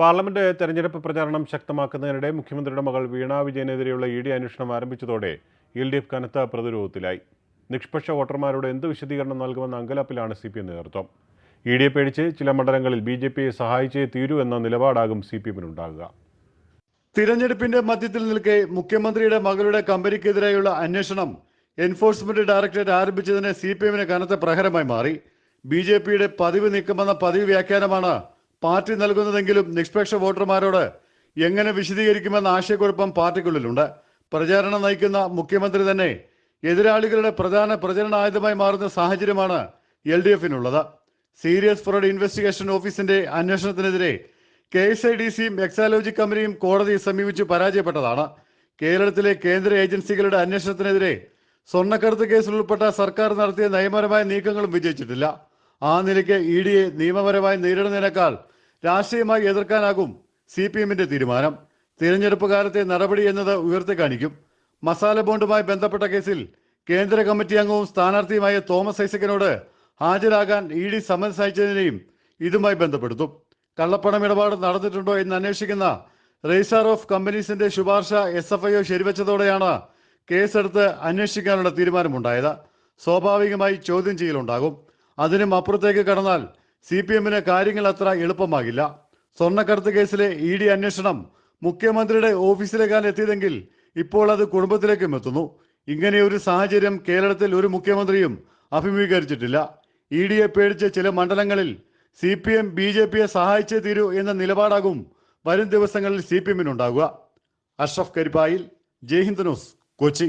Parliament തെരഞ്ഞെടുപ്പ് പ്രചാരണം ശക്തമാക്കുന്നതിനിടെ മുഖ്യമന്ത്രിയുടെ മകൾ വീണ വിജയനെതിരെയുള്ള ഇ ഡി അന്വേഷണം ആരംഭിച്ചതോടെ എൽ ഡി എഫ് കനത്ത പ്രതിരോധത്തിലായി. നിഷ്പക്ഷ വോട്ടർമാരോട് എന്ത് വിശദീകരണം നൽകുമെന്ന അങ്കലാപ്പിലാണ് സി പി എം നേതൃത്വം. ഇ പേടിച്ച് ചില മണ്ഡലങ്ങളിൽ ബി ജെ പിയെ സഹായിച്ചേ തീരൂ എന്ന നിലപാടാകും സി പി എമ്മിനുണ്ടാകുക തിരഞ്ഞെടുപ്പിന്റെ മധ്യത്തിൽ നിൽക്കെ മുഖ്യമന്ത്രിയുടെ മകളുടെ കമ്പനിക്കെതിരെയുള്ള അന്വേഷണം എൻഫോഴ്സ്മെന്റ് ഡയറക്ടറേറ്റ് ആരംഭിച്ചതിന് സി പി എമ്മിന് കനത്ത പ്രഹരമായി മാറി. ബി ജെ പിയുടെ പതിവ് നീക്കമെന്ന പതിവ് വ്യാഖ്യാനമാണ് പാർട്ടി നൽകുന്നതെങ്കിലും നിഷ്പക്ഷ വോട്ടർമാരോട് എങ്ങനെ വിശദീകരിക്കുമെന്ന ആശയക്കുഴപ്പം പാർട്ടിക്കുള്ളിലുണ്ട്. പ്രചാരണം നയിക്കുന്ന മുഖ്യമന്ത്രി തന്നെ എതിരാളികളുടെ പ്രധാന പ്രചരണ ആയുധമായി മാറുന്ന സാഹചര്യമാണ് എൽ ഡി എഫിനുള്ളത്. സീരിയസ് ഫ്രോഡ് ഇൻവെസ്റ്റിഗേഷൻ ഓഫീസിന്റെ അന്വേഷണത്തിനെതിരെ കെ എസ് ഐ ഡി സിയും എക്സാലോജി കമ്പനിയും കോടതിയെ സമീപിച്ച് പരാജയപ്പെട്ടതാണ്. കേരളത്തിലെ കേന്ദ്ര ഏജൻസികളുടെ അന്വേഷണത്തിനെതിരെ സ്വർണക്കടത്ത് കേസിൽ ഉൾപ്പെട്ട സർക്കാർ നടത്തിയ നിയമപരമായ നീക്കങ്ങളും വിജയിച്ചിട്ടില്ല. ആ നിലയ്ക്ക് ഇ ഡിയെ നിയമപരമായി നേരിടുന്നതിനേക്കാൾ രാഷ്ട്രീയമായി എതിർക്കാനാകും സി പി എമ്മിന്റെ തീരുമാനം. തിരഞ്ഞെടുപ്പ് കാലത്തെ നടപടി എന്നത് ഉയർത്തി കാണിക്കും. മസാല ബോണ്ടുമായി ബന്ധപ്പെട്ട കേസിൽ കേന്ദ്ര കമ്മിറ്റി അംഗവും സ്ഥാനാർത്ഥിയുമായ തോമസ് ഐസക്കിനോട് ഹാജരാകാൻ ഇ ഡി സമ്മൻസ് അയച്ചതിനെയും ഇതുമായി ബന്ധപ്പെടുത്തും. കള്ളപ്പണം ഇടപാട് നടന്നിട്ടുണ്ടോ എന്ന് അന്വേഷിക്കുന്ന രജിസ്ട്രാർ ഓഫ് കമ്പനീസിന്റെ ശുപാർശ എസ് എഫ് ഐ ശരിവെച്ചതോടെയാണ് കേസെടുത്ത് അന്വേഷിക്കാനുള്ള തീരുമാനമുണ്ടായത്. സ്വാഭാവികമായി ചോദ്യം ചെയ്യലുണ്ടാകും. അതിനും അപ്പുറത്തേക്ക് കടന്നാൽ സി പി എമ്മിന് കാര്യങ്ങൾ അത്ര എളുപ്പമാകില്ല. സ്വർണക്കടത്ത് കേസിലെ ഇ ഡി അന്വേഷണം മുഖ്യമന്ത്രിയുടെ ഓഫീസിലേക്കാണ് എത്തിയതെങ്കിൽ ഇപ്പോൾ അത് കുടുംബത്തിലേക്കും എത്തുന്നു. ഇങ്ങനെയൊരു സാഹചര്യം കേരളത്തിൽ ഒരു മുഖ്യമന്ത്രിയും അഭിമുഖീകരിച്ചിട്ടില്ല. ഇ ഡിയെ പേടിച്ച് ചില മണ്ഡലങ്ങളിൽ C P M B J പിയെ സഹായിച്ചേ തീരൂ എന്ന നിലപാടാകും വരും ദിവസങ്ങളിൽ സി പി എമ്മിനുണ്ടാകുക അഷ്റഫ് കരിപ്പായിൽ ജയ്ഹിന്ദ് ന്യൂസ് കൊച്ചി.